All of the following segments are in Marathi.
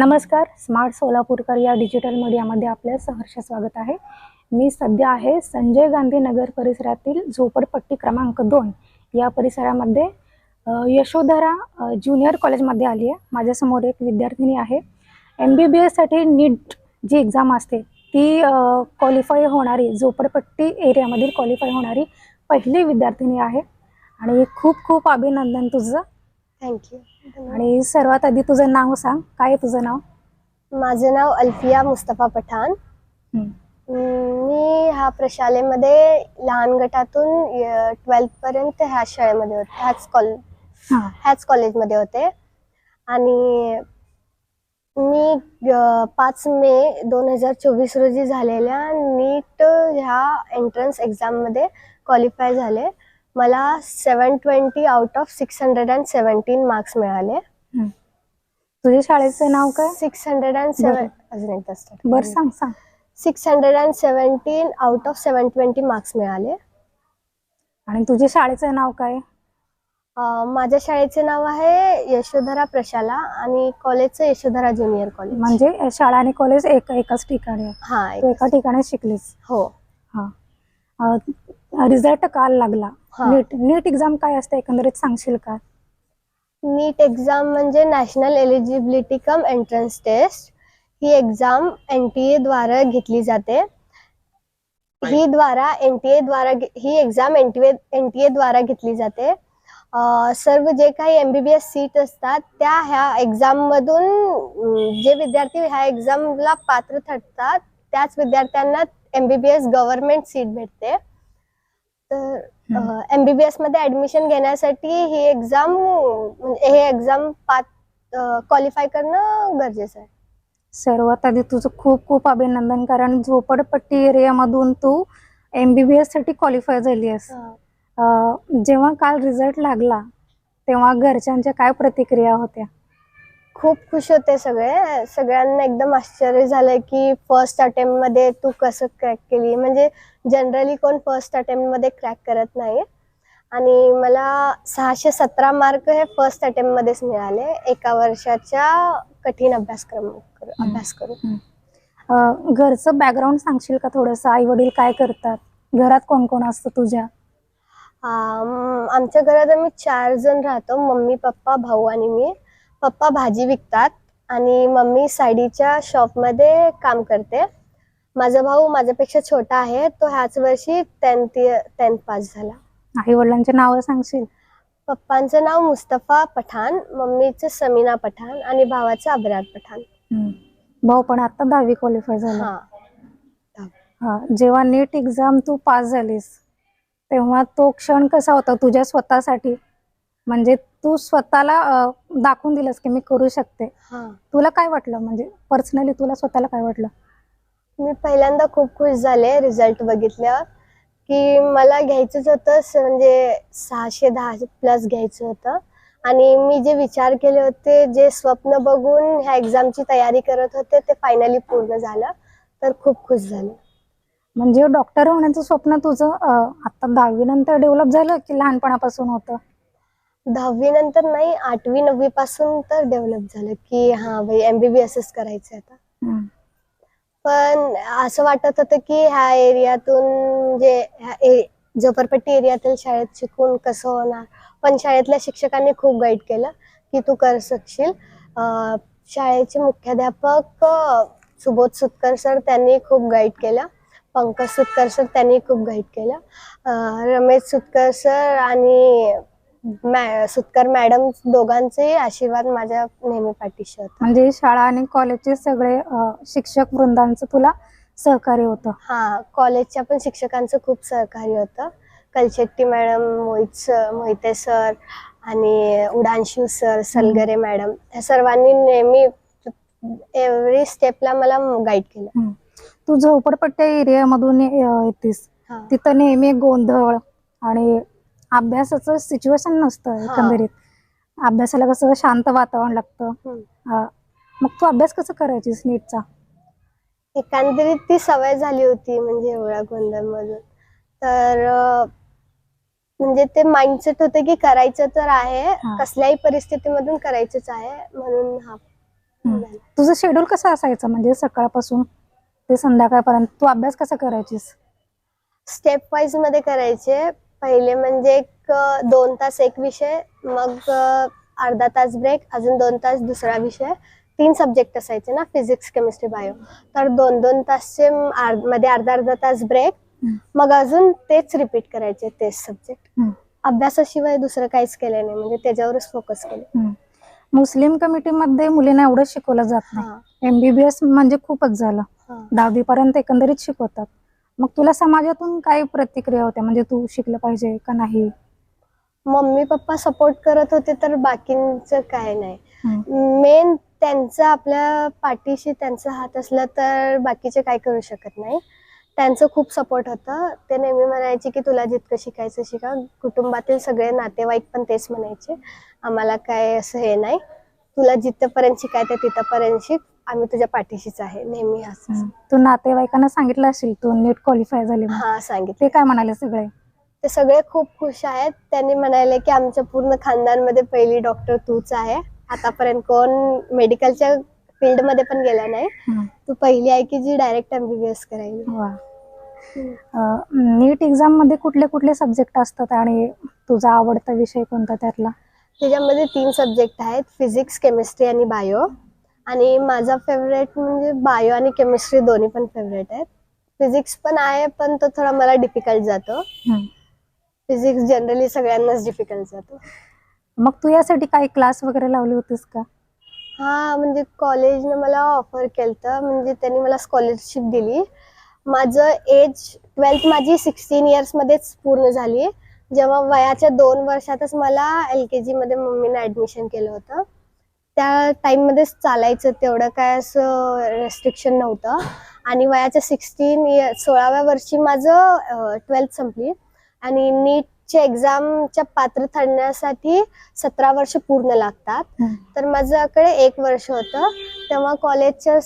नमस्कार स्मार्ट सोलापूरकर या डिजिटल मीडियामध्ये आपल्या सहर्ष स्वागत आहे. मी सध्या आहे संजय गांधी नगर परिसरातील झोपडपट्टी क्रमांक दोन या परिसरामध्ये. यशोधरा ज्युनियर कॉलेजमध्ये आली आहे. माझ्यासमोर एक विद्यार्थिनी आहे. एम बी बी एससाठी नीट जी एक्झाम असते ती क्वालिफाय होणारी झोपडपट्टी एरियामधील क्वालिफाय होणारी पहिली विद्यार्थिनी आहे. आणि खूप खूप अभिनंदन तुझं. थँक्यू आणि सर्वात आधी तुझं नाव सांग. काय तुझं नाव? माझं नाव अल्फिया मुस्तफा पठाण. मी ह्या प्रशालेमध्ये लहान गटातून ट्वेल्थ पर्यंत ह्या शाळेमध्ये होते. ह्याच कॉल ह्याच कॉलेजमध्ये होते. आणि मी पाच मे दोन हजार चोवीस रोजी झालेल्या नीट ह्या एंट्रन्स एक्झाममध्ये क्वालिफाय झाले. मला seven twenty out of six hundred and seventeen marks मिळाले. तुझ्या शाळेचं नाव काय? Six hundred and. सेवन अजून एकदा start बर. सांग सांग. Six hundred and seventeen out of seven twenty marks मिळाले. आणि तुझ्या शाळेचं नाव काय? अं, माझ्या शाळेचे नाव आहे यशोधरा प्रशाला आणि कॉलेजचं यशोधरा ज्युनियर कॉलेज. म्हणजे शाळा आणि कॉलेज एक एकाच ठिकाणी आहे. हा एक- तू एका ठिकाणी शिकलीस. हो. हा. रिझल्ट काल लागला. नीट नीट एक्झाम काय असते? एकंदरीत सांगशील का? नीट एक्झाम म्हणजे national eligibility cum entrance test he exam N T A द्वारा घेतली जाते. ही द्वारा एन टी ए द्वारा ही exam N T N T A द्वारा घेतली जाते. सर्व जे काही M B B S seat असतात त्या ह्या एक्झाममधून अं, जे विद्यार्थी ह्या एक्झामला पात्र ठरतात त्याच विद्यार्थ्यांना M B B S government seat भेटते. तर एम बी बी एसमध्ये ऍडमिशन घेण्यासाठी ही एक्झाम म्हणजे हे एक्झाम पात क्वालिफाय करणं गरजेचं आहे. सर्वात आधी तुझं खूप खूप अभिनंदन कारण झोपडपट्टी एरियामधून तू एम बी बी एससाठी क्वालिफाय झाली आहेस. जेव्हा काल रिझल्ट लागला तेव्हा घरच्यांच्या काय प्रतिक्रिया होत्या? खूप खुश होते सगळे. सगळ्यांना एकदम आश्चर्य झालंय की फर्स्ट अटेम्प्टमध्ये तू कसं क्रॅक केली? म्हणजे जनरली कोण फर्स्ट अटेम्प्टमध्ये क्रॅक करत नाही. आणि मला सहाशे सतरा मार्क हे फर्स्ट अटेम्प्ट मध्येच मिळाले. एका वर्षाच्या कठीण अभ्यासक्रम कर- अभ्यास करून घरचं बॅकग्राऊंड सांगशील का थोडंसं? आई वडील काय करतात? घरात कोण कोण असतं तुझ्या? आम- आमच्या घरात आम्ही चार जण राहतो. मम्मी पप्पा भाऊ आणि मी. पप्पा भाजी विकतात आणि मम्मी साडीच्या शॉपमध्ये काम करते. माझा भाऊ माझ्यापेक्षा छोटा आहे तो ह्याच वर्षी टेन्थ टेन्थ पास झाला. आई वडिलांची नावं सांगशील? पप्पांचं नाव मुस्तफा पठाण मम्मीचं समीना पठाण आणि भावाचं अबरार पठाण. भाऊ पण आता दहावी क्वालिफाय झाला. हा. हा जेव्हा नीट एक्झाम तू पास झालीस तेव्हा तो क्षण कसा होता तुझ्या स्वतःसाठी? म्हणजे तू स्वतःला दाखवून दिलंस की मी करू शकते. हा. तुला काय वाटलं? म्हणजे पर्सनली तुला स्वतःला काय वाटलं? मी पहिल्यांदा खूप खुश झाले रिझल्ट बघितल्यावर की मला घ्यायचंच होतं म्हणजे सहाशे दहा प्लस घ्यायचं होतं. आणि मी जे विचार केले होते जे स्वप्न बघून ह्या एक्झामची तयारी करत होते ते फायनली पूर्ण झालं. तर खूप खुश झाले. म्हणजे डॉक्टर होण्याचं स्वप्न तुझं आता दहावी नंतर डेव्हलप झालं की लहानपणापासून होतं? दहावी नंतर नाही आठवी नववी पासून तर डेव्हलप झालं की हा भाई एमबीबीएसच करायचं आता. हम्म. पण असं वाटत होतं की ह्या एरियातून म्हणजे ह्या ए- झोपडपट्टी एरियातील शाळेत शिकून कसं होणार? पण शाळेतल्या शिक्षकांनी खूप गाईड केलं की तू कर शकशील. अं, शाळेचे मुख्याध्यापक अं, सुबोध सुतकर सर त्यांनी खूप गाईड केलं. पंकज सुतकर सर त्यांनी खूप गाईड केलं. अं, रमेश सुतकर सर आणि मॅ सुतकर मॅडम दोघांचे आशीर्वाद माझ्या नेहमी पाठीशी होता. म्हणजे शाळा आणि कॉलेजचे सगळे अं, शिक्षक वृंदांचं तुला सहकार्य होतं. हा कॉलेजच्या पण शिक्षकांचं खूप सहकार्य होतं. Kalshetti madam Mohit sir Mohite sir आणि उडानशिव सर सलगरे मॅडम या सर्वांनी नेहमी एव्हरी स्टेपला मला गाईड केलं. तू झोपडपट्ट्या एरियामधून येतेस. हा. तिथं नेहमी गोंधळ आणि अभ्यासाचं सिच्युएशन नसतं हा. एकंदरीत अभ्यासाला कसं शांत वातावरण लागतं हम्म. हा. मग तू अभ्यास कसं करायचीस नीटचा एकंदरीत ती सवय झाली होती म्हणजे एवढ्या गोंधळ मधून तर अं, म्हणजे ते माइंडसेट होते की करायचं तर आहे हा. कसल्याही परिस्थितीमधून करायचंच आहे म्हणून हा हम्म. तुझं शेड्यूल कसं असायचं म्हणजे सकाळपासून ते संध्याकाळपर्यंत तू अभ्यास कसा करायचीस स्टेप वाईजमध्ये करायचे पहिले म्हणजे एक दोन तास एक विषय मग अर्धा तास ब्रेक अजून दोन तास दुसरा विषय. तीन सब्जेक्ट असायचे ना फिजिक्स केमिस्ट्री बायो तर दोन दोन तासचे मध्ये अर्धा अर्धा तास ब्रेक. मग अजून तेच रिपीट करायचे तेच सब्जेक्ट. अभ्यासाशिवाय दुसरं काहीच केलं नाही म्हणजे त्याच्यावरच फोकस केलं. मुस्लिम कमिटीमध्ये मुलींना एवढं शिकवलं जात नाही. एमबीबीएस म्हणजे खूपच झालं. दहावी पर्यंत एकंदरीत शिकवतात. मग तुला समाजातून काय प्रतिक्रिया होत्या? म्हणजे तू शिकलं पाहिजे का नाही? मम्मी पप्पा सपोर्ट करत होते तर बाकींचं काय नाही. मेन त्यांचा आपल्या पाठीशी त्यांचा हात असला तर बाकीचे काय करू शकत नाही. त्यांचं खूप सपोर्ट होतं. ते नेहमी म्हणायचे की तुला जितकं शिकायचं शिका. कुटुंबातील सगळे नातेवाईक पण तेच म्हणायचे. आम्हाला काय असं हे नाही. तुला जिथपर्यंत शिकायचं तिथपर्यंत शिक. आम्ही तुझ्या पाठीशीच आहे नेहमी असं. तू नातेवाईकांना सांगितलं असेल तू नीट क्वालिफाय झाली म्हणून. हा सांगितलं. ते काय म्हणाले सगळे? ते सगळे खूप खुश आहेत. त्यांनी म्हणाले की आमच्या पूर्ण खानदानमध्ये पहिली डॉक्टर तूच आहे. आतापर्यंत कोण मेडिकलच्या फील्डमध्ये पण गेला नाही. हम्म. तू पहिली आहे की जी डायरेक्ट एमबीबीएस करायली. वा. नीट एक्झाममध्ये कुठले कुठले सब्जेक्ट असतात आणि तुझा आवडता विषय कोणता त्यातला? त्याच्यामध्ये तीन सब्जेक्ट आहेत फिजिक्स केमिस्ट्री आणि बायो आणि माझा फेवरेट म्हणजे बायो आणि केमिस्ट्री दोन्ही पण फेवरेट आहेत. फिजिक्स पण आहे पण तो थोडा मला डिफिकल्ट जातो. फिजिक्स जनरली सगळ्यांनाच डिफिकल्ट जातो. मग तू यासाठी काही क्लास वगैरे लावले होतेस का? हा म्हणजे कॉलेजने मला ऑफर केलं म्हणजे त्यांनी मला स्कॉलरशिप दिली. माझं एज ट्वेल्थ माझी सिक्स्टीन इयर्समध्येच पूर्ण झाली. जेव्हा वयाच्या दोन वर्षातच मला एल के जीमध्ये मम्मीने ॲडमिशन केलं होतं. त्या टाईममध्येच चालायचं तेवढं काय असं रेस्ट्रिक्शन नव्हतं. आणि वयाच्या सिक्स्टीन इयर सोळाव्या वर्षी माझं ट्वेल्थ संपली. आणि नीटच्या एक्झामच्या पात्र ठरण्यासाठी सतरा वर्ष पूर्ण लागतात. तर माझ्याकडे एक वर्ष होतं. तेव्हा कॉलेजच्या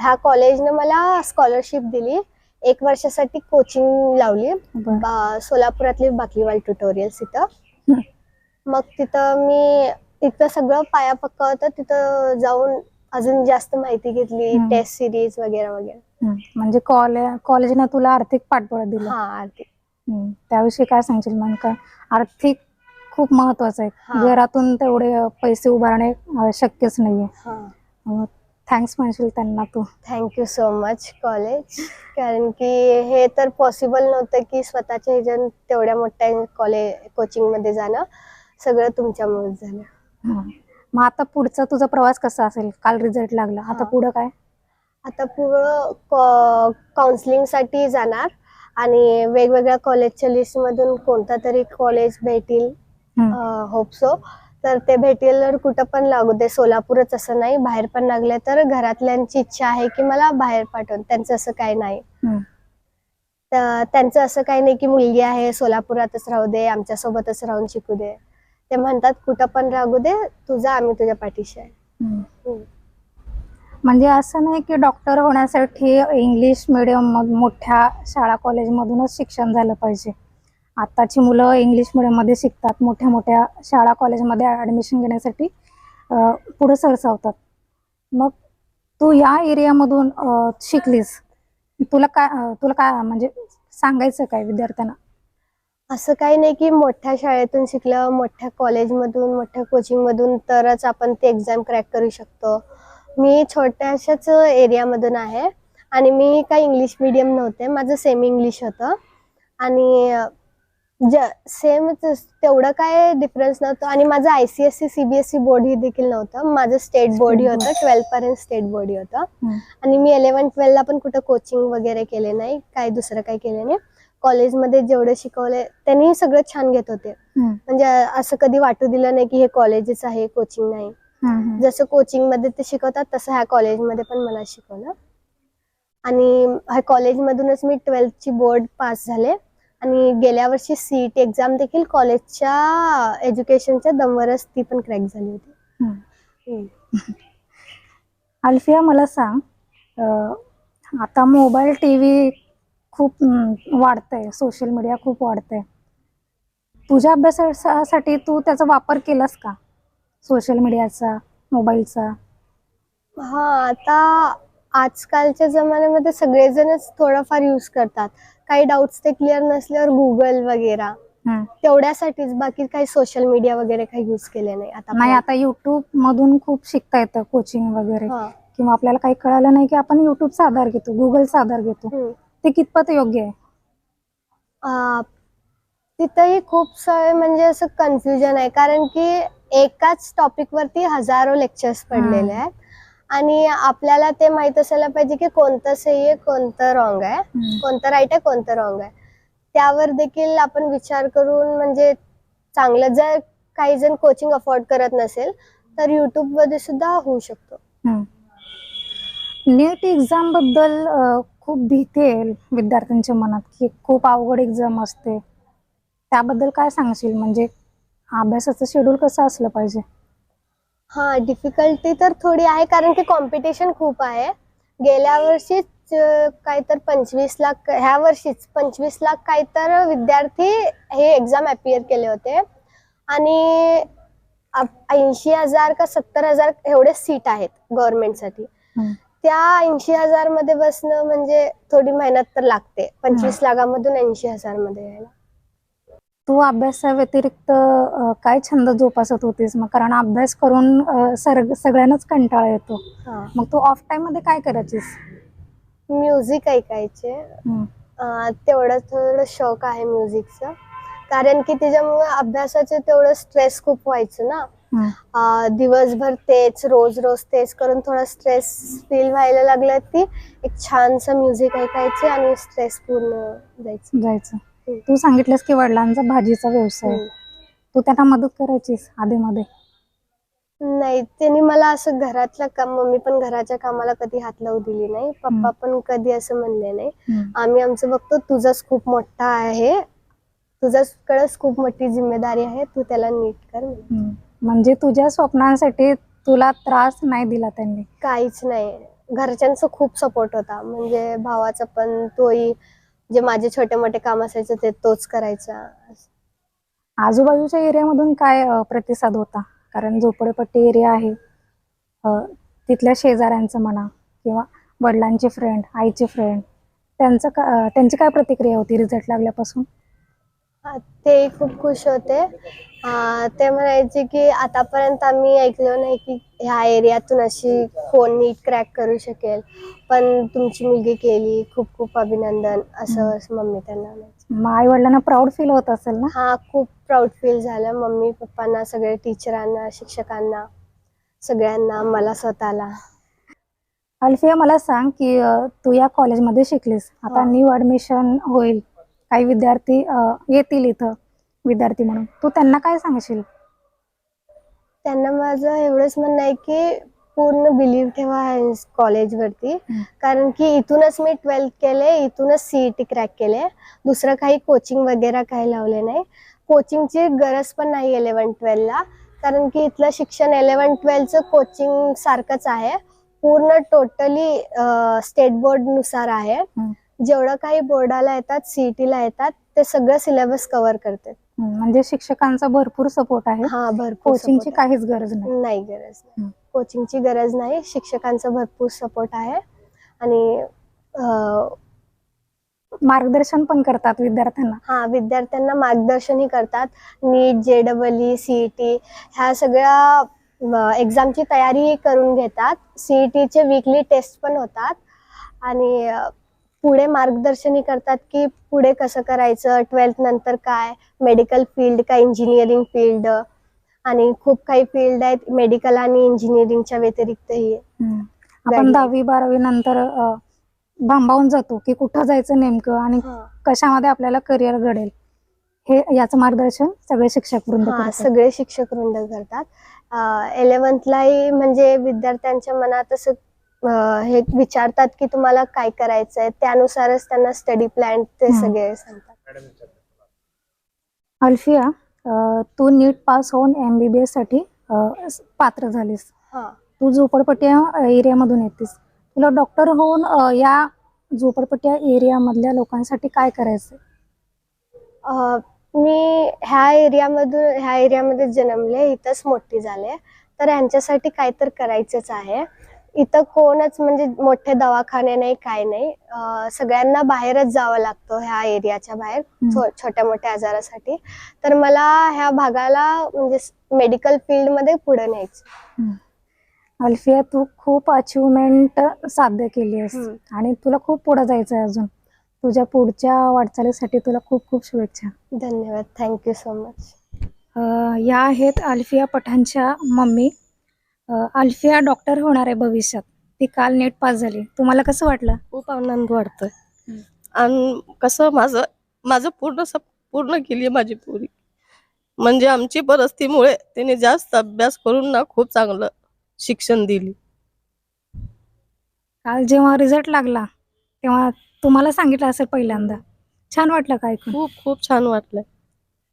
ह्या कॉलेजने मला स्कॉलरशिप दिली. एक वर्षासाठी कोचिंग लावली. सोलापुरातली बाकलीवाल ट्युटोरियल्स इथं. मग तिथं मी तिथं सगळं पाया पक्का होतं तिथं जाऊन अजून जास्त माहिती घेतली हम्म. टेस्ट सिरीज वगैरे वगैरे हम्म. म्हणजे कॉलेज कॉलेजनं तुला आर्थिक पाठबळ दिलं हा आरती हम्म. त्याविषयी काय सांगशील मग का आर्थिक खूप महत्वाचं आहे हा. घरातून तेवढे अ, पैसे उभारणे अ, शक्यच नाहीये हा थँक्स म्हणशील त्यांना तू thank you so much college कारण की हे तर पॉसिबल नव्हतं की स्वतःच्या ह्याच्यात तेवढ्या मोठ्या कॉलेज कोचिंगमध्ये जाणं सगळं तुमच्यामुळेच झालं. मग आता पुढचा तुझा प्रवास कसा असेल? काल रिझल्ट लागला. आता. पुढं काय? आता पुढं काउन्सिलिंगसाठी जाणार आणि वेगवेगळ्या कॉलेजच्या लिस्टमधून कोणता तरी कॉलेज भेटेल हम्म. होप सो तर ते भेटेल तर कुठं पण लागू दे. सोलापूरच असं नाही. बाहेर पण लागले तर घरातल्यांची इच्छा आहे की मला बाहेर पाठवून. त्यांचं असं काही नाही. हम्म. तर त्यांचं असं काही नाही की मुलगी आहे सोलापुरातच राहू दे आमच्या सोबतच राहून शिकू दे. ते म्हणतात कुठं पण राहू दे तुझा आम्ही तुझ्या पाठीशी आहे. म्हणजे असं नाही की डॉक्टर होण्यासाठी इंग्लिश मिडियम मोठ्या शाळा कॉलेजमधूनच शिक्षण झालं पाहिजे. आताची मुलं इंग्लिश मिडियममध्ये शिकतात मोठ्या मोठ्या शाळा कॉलेजमध्ये ॲडमिशन घेण्यासाठी पुढं सरसावतात. मग तू या एरियामधून शिकलीस. तुला काय तुला काय म्हणजे सांगायचं काय विद्यार्थ्यांना? असं काही नाही की मोठ्या शाळेतून शिकलं मोठ्या कॉलेजमधून मोठ्या कोचिंगमधून तरच आपण ते एक्झाम क्रॅक करू शकतो. मी छोट्याशाच एरियामधून आहे आणि मी काही इंग्लिश मिडियम नव्हते. माझं सेमी इंग्लिश होतं. आणि ज सेमच तेवढं काय डिफरन्स नव्हतं. आणि माझं I C S C C B S C board ही देखील नव्हतं. माझं स्टेट बोर्ड ही. होतं. ट्वेल्थपर्यंत स्टेट बोर्ड ही होतं. आणि मी इलेव्हन ट्वेल्थला पण कुठं कोचिंग वगैरे केले नाही. काही दुसरं काही केलं नाही. कॉलेजमध्ये जेवढे शिकवले त्यांनी सगळं छान घेत होते. म्हणजे असं कधी वाटू दिलं नाही की हे कॉलेजच आहे कोचिंग नाही. जसं कोचिंगमध्ये ते शिकवतात तसं ह्या कॉलेजमध्ये पण मला शिकवलं आणि ह्या कॉलेजमधूनच मी ट्वेल्थची बोर्ड पास झाले आणि गेल्या वर्षी सी टी एक्झाम देखील कॉलेजच्या एज्युकेशनच्या दमवरच ती पण क्रॅक झाली होती. अल्फिया मला सांग आता मोबाईल टी व्ही खूप वाढतंय. सोशल मीडिया खूप वाढतंय. तुझ्या अभ्यासासाठी तू त्याचा वापर केलास का? सोशल मीडियाचा मोबाईलचा? हा आता आजकालच्या जमान्यामध्ये सगळेजणच थोडाफार यूज करतात. काही डाऊट्स ते क्लिअर नसल्यावर गुगल वगैरे. तेवढ्यासाठीच बाकी काही सोशल मीडिया वगैरे काही यूज केले नाही आता. नाही आता युट्यूब मधून खूप शिकता येतं कोचिंग वगैरे. किंवा आपल्याला काही कळालं नाही की आपण युट्यूबचा आधार घेतो गुगलचा आधार घेतो. ते कितपत योग्य आहे? तिथंही खूप सारे म्हणजे असं कन्फ्युजन आहे. कारण की एकाच टॉपिक वरती हजारो लेक्चर्स पडलेले. आहेत. आणि आपल्याला ते माहीत असायला पाहिजे की कोणतं सही आहे कोणतं रॉंग आहे. कोणतं राईट आहे कोणतं रॉंग आहे. त्यावर देखील आपण विचार करून म्हणजे चांगलं जर काही जण कोचिंग अफोर्ड करत नसेल तर युट्यूबमध्ये सुद्धा होऊ शकतो. नीट एक्झामबद्दल खूप भीती आहे विद्यार्थ्यांच्या मनात की खूप अवघड एक्झाम असते. त्याबद्दल काय सांगशील? म्हणजे अभ्यासाचं शेड्यूल कसं असलं पाहिजे? हा डिफिकल्टी तर थोडी आहे कारण की कॉम्पिटिशन खूप आहे. गेल्या वर्षीच काय तर पंचवीस लाख ह्या वर्षीच पंचवीस लाख काय तर विद्यार्थी हे एक्झाम अपियर केले होते. आणि ऐंशी हजार का सत्तर हजार एवढे सीट आहेत गव्हर्नमेंटसाठी. त्या ऐंशी हजारमध्ये बसणं म्हणजे थोडी मेहनत तर लागते. पंचवीस लाखामधून ऐंशी हजारमध्ये यायला. तू अभ्यासाव्यतिरिक्त अ, काय छंद जोपासत होतीस? मग कारण अभ्यास करून अ, सर सगळ्यांनाच कंटाळा येतो. हा. मग तू ऑफ टाइममध्ये काय करायचीस? म्युझिक ऐकायचे. हम्म. अं, तेवढं थोडं शौक आहे म्युझिकचं कारण की त्याच्यामुळे अभ्यासाचं तेवढं स्ट्रेस खूप व्हायचं ना. दिवसभर तेच रोज रोज तेच करून थोडं स्ट्रेस फील व्हायला लागलं की एक छानसं म्युझिक ऐकायचे आणि स्ट्रेस पूर्ण जायचं. जायचं. तू सांगितलंस की वडिलांचा भाजीचा व्यवसाय. तू त्यांना मदत करायचीस आधी मध्ये नाही त्यांनी मला असं घरातलं काम मम्मी पण घराच्या कामाला कधी हात लावू दिली नाही. पप्पा पण कधी असं म्हणले नाही. आम्ही आमचं बघतो तुझंच खूप मोठा आहे. तुझ्याकडंच खूप मोठी जिम्मेदारी आहे. तू त्याला नीट कर. म्हणजे तुझ्या स्वप्नांसाठी तुला त्रास नाही दिला त्यांनी? काहीच नाही. घरच्यांचा खूप सपोर्ट होता. म्हणजे भावाचा पण तोही जे माझे छोटे मोठे काम असायचे ते तोच करायचा. आजूबाजूच्या एरियामधून काय अ, प्रतिसाद होता? कारण झोपडपट्टी एरिया आहे. अ, तिथल्या शेजाऱ्यांचं म्हणा किंवा वडिलांचे फ्रेंड आईचे फ्रेंड त्यांचं का अ, त्यांची काय प्रतिक्रिया होती रिझल्ट लागल्यापासून? ते खूप खुश होते. ते म्हणायचे की आतापर्यंत आम्ही ऐकलो नाही की ह्या एरियातून अशी कोण नीट क्रॅक करू शकेल. पण तुमची मुलगी केली खूप खूप अभिनंदन असं असं मम्मी त्यांना म्हणायची. आई वडिलांना प्राऊड फील होत असेल ना? हा खूप प्राऊड फील झालं. मम्मी पप्पांना सगळे टीचरांना शिक्षकांना सगळ्यांना मला स्वतःला. अल्फिया मला सांग की तू या कॉलेजमध्ये शिकलीस. आता. न्यू ऍडमिशन होईल. काही विद्यार्थी येतील इथं विद्यार्थी म्हणून. तू त्यांना काय सांगशील? त्यांना माझं एवढंच म्हणणं आहे की पूर्ण बिलीव्ह ठेवा कॉलेजवरती. कारण की इथूनच मी ट्वेल्थ केले इथूनच सीईटी क्रॅक केले. दुसरं काही कोचिंग वगैरे काही लावले नाही. कोचिंगची गरज पण नाही इलेवन ट्वेल्थला कारण की इथलं शिक्षण इलेवन ट्वेल्थचं कोचिंग सारखंच आहे. पूर्ण टोटली स्टेट बोर्डनुसार आहे. जेवढं काही बोर्डाला येतात सीईटीला येतात ते सगळं सिलेबस कव्हर करते म्हणजे शिक्षकांचा भरपूर सपोर्ट आहे. हा भरपूर कोचिंगची. काहीच गरज नाही. नाही गरज. नाही. कोचिंगची गरज नाही. शिक्षकांचा भरपूर सपोर्ट आहे. आणि मार्गदर्शन पण करतात विद्यार्थ्यांना. हा विद्यार्थ्यांना मार्गदर्शनही करतात. नीट जे डबल ई सीईटी ह्या सगळ्या एक्झामची तयारीही करून घेतात. सीईटीचे वीकली टेस्ट पण होतात. आणि पुढे मार्गदर्शनही करतात की पुढे कसं करायचं ट्वेल्थ नंतर काय मेडिकल फील्ड काय इंजिनिअरिंग फील्ड आणि खूप काही फील्ड आहेत मेडिकल आणि इंजिनिअरिंगच्या व्यतिरिक्तही. आपण. दहावी बारावी नंतर भांबावून जातो की कुठं जायचं नेमकं आणि. कशामध्ये आपल्याला करिअर घडेल हे याचं मार्गदर्शन सगळे शिक्षक वृंद. सगळे शिक्षक वृंद करतात इलेव्हन्थलाही म्हणजे विद्यार्थ्यांच्या मनात असं हे विचारतात की तुम्हाला काय करायचंय? त्यानुसारच त्यांना स्टडी प्लॅन ते हम्म. सगळे सांगतात. अल्फिया अ, तू नीट पास होऊन एम बी बी एससाठी अ, स- पात्र झालीस. हा. तू झोपडपट्टी एरियामधून येतेस. तुला डॉक्टर होऊन अ, या झोपडपट्टी एरियामधल्या लोकांसाठी काय करायचं अं, मी ह्या एरियामधून ह्या एरियामध्ये जन्मले इथंच मोठी झाले. तर ह्यांच्यासाठी काय तर करायचंच आहे. इथं कोणच म्हणजे मोठे दवाखाने नाही काय नाही. सगळ्यांना बाहेरच जावं लागतं ह्या एरियाच्या बाहेर छोट्या मोठ्या आजारासाठी. तर मला ह्या भागाला म्हणजे मेडिकल फील्डमध्ये पुढे न्यायचं. अल्फिया तू खूप अचिव्हमेंट साध्य केली आहेस. आणि तुला खूप पुढे जायचं आहे अजून. तुझ्या पुढच्या वाटचालीसाठी तुला खूप खूप शुभेच्छा. धन्यवाद. थँक्यू सो मच या आहेत अल्फिया पठाणच्या मम्मी. अ, अल्फिया डॉक्टर होणार आहे भविष्यात. ती काल नेट पास झाली. तुम्हाला कसं वाटलं? खूप आनंद वाटतोय. आणि कसं माझं माझं पूर्ण सप पूर्ण केली माझी पोरी. म्हणजे आमची परिस्थितीमुळे त्याने जास्त अभ्यास करून ना खूप चांगलं शिक्षण दिली. काल जेव्हा रिझल्ट लागला तेव्हा तुम्हाला सांगितलं असेल पहिल्यांदा. छान वाटलं काय खूप खूप छान वाटलं.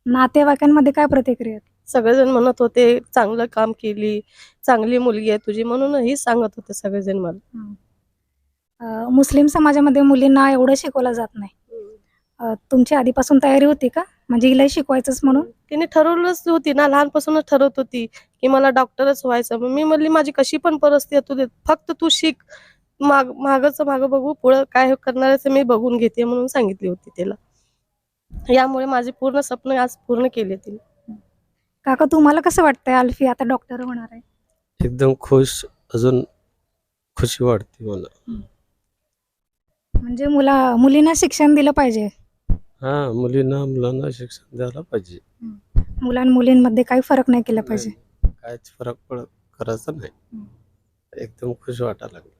नातेवाईकांमध्ये काय प्रतिक्रिया? सगळेजण म्हणत होते चांगलं काम केली चांगली मुलगी आहे तुझी म्हणून ही सांगत होते सगळेजण मला. अ, मुस्लिम समाजामध्ये मुलींना एवढं शिकवलं जात नाही. अ, तुमची आधीपासून तयारी होती का? म्हणजे हिला शिकवायचंच म्हणून? तिने ठरवलंच होती ना लहानपासूनच ठरवत होती की मला डॉक्टरच व्हायचं. मग मी म्हणली माझी कशी पण परिस्थिती असू दे फक्त तू शिक. माग मागच माग बघू पुढं काय करणार आहे ते मी बघून घेते म्हणून सांगितली होती तिला. यामुळे माझे पूर्ण स्वप्न आज पूर्ण केले तिने. काका तुम्हाला कसं वाटतंय अल्फी आता डॉक्टर होणार आहे? एकदम खुश अजून खुशी वाटते मला. म्हणजे मुला मुलींना शिक्षण दिलं पाहिजे. हा मुलींना मुलांना शिक्षण द्यायला पाहिजे. मुलां मुलींमध्ये काही फरक नाही केला पाहिजे. काहीच फरक पड करायचा नाही. एकदम खुश वाटायला लागलं.